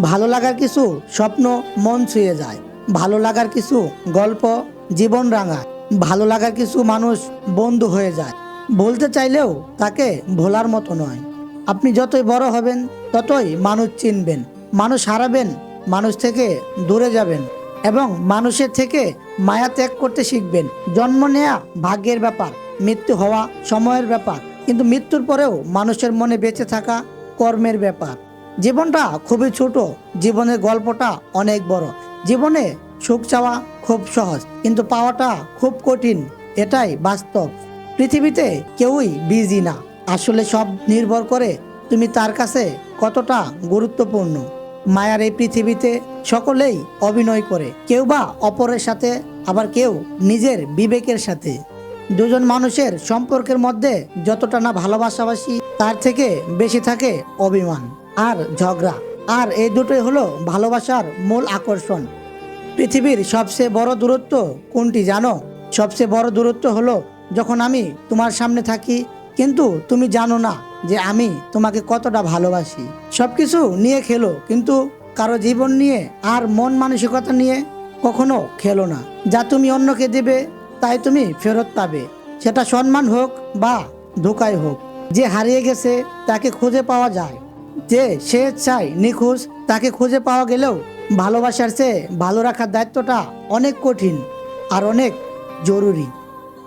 ভালো লাগার কিছু স্বপ্ন মন ছুঁয়ে যায়। ভালো লাগার কিছু গল্প জীবন রাঙায়। ভালো লাগার কিছু মানুষ বন্ধু হয়ে যায়। বলতে চাইলেও তাকে ভোলার মতো নয়। আপনি যতই বড় হবেন, ততই মানুষ চিনবেন। মানুষ হারাবেন, মানুষ থেকে দূরে যাবেন এবং মানুষের থেকে মায়া ত্যাগ করতে শিখবেন। জন্ম নেয়া ভাগ্যের ব্যাপার, মৃত্যু হওয়া সময়ের ব্যাপার, কিন্তু মৃত্যুর পরেও মানুষের মনে বেঁচে থাকা কর্মের ব্যাপার। জীবনটা খুবই ছোট, জীবনের গল্পটা অনেক বড়। জীবনে সুখ চাওয়া খুব সহজ, কিন্তু পাওয়াটা খুব কঠিন, এটাই বাস্তব। পৃথিবীতে কেউই বিজি না। আসলে সব নির্ভর করে তুমি তার কাছে কতটা গুরুত্বপূর্ণ। মায়ার এই পৃথিবীতে সকলেই অভিনয় করে, কেউ বা অপরের সাথে, আবার কেউ নিজের বিবেকের সাথে। দুজন মানুষের সম্পর্কের মধ্যে যতটা না ভালোবাসাবাসি, তার থেকে বেশি থাকে অভিমান। আর ঝগড়া। আর এই দুটোই হলো ভালোবাসার মূল আকর্ষণ। পৃথিবীর সবচেয়ে বড় দূরত্ব কোনটি জানো? সবচেয়ে বড় দূরত্ব হলো যখন আমি তোমার সামনে থাকি, কিন্তু তুমি জানো না যে আমি তোমাকে কতটা ভালোবাসি। সবকিছু নিয়ে খেলো, কিন্তু কারও জীবন নিয়ে আর মন মানসিকতা নিয়ে কখনো খেলো না। যা তুমি অন্যকে দেবে, তাই তুমি ফেরত পাবে। সেটা সম্মান হোক বা ধোকায় হোক। যে হারিয়ে গেছে, তাকে খুঁজে পাওয়া যায়। যে সে চাই নিখোঁজ, তাকে খুঁজে পাওয়া গেলেও ভালোবাসার চেয়ে ভালো রাখার দায়িত্বটা অনেক কঠিন আর অনেক জরুরি।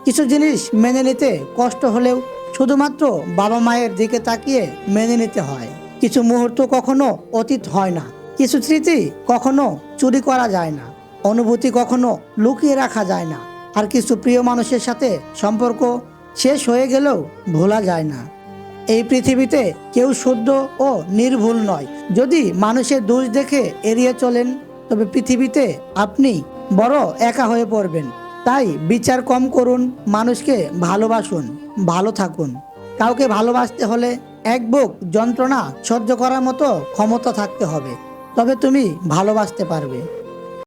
কিছু জিনিস মেনে নিতে কষ্ট হলেও শুধুমাত্র বাবা মায়ের দিকে তাকিয়ে মেনে নিতে হয়। কিছু মুহূর্ত কখনো অতীত হয় না, কিছু স্মৃতি কখনো চুরি করা যায় না, অনুভূতি কখনো লুকিয়ে রাখা যায় না, আর কিছু প্রিয় মানুষের সাথে সম্পর্ক শেষ হয়ে গেলেও ভোলা যায় না। এই পৃথিবীতে কেউ শুদ্ধ ও নির্ভুল নয়। যদি মানুষের দোষ দেখে এড়িয়ে চলেন, তবে পৃথিবীতে আপনি বড় একা হয়ে পড়বেন। তাই বিচার কম করুন, মানুষকে ভালোবাসুন, ভালো থাকুন। কাউকে ভালোবাসতে হলে এক বুক যন্ত্রণা সহ্য করার মতো ক্ষমতা থাকতে হবে, তবে তুমি ভালোবাসতে পারবে।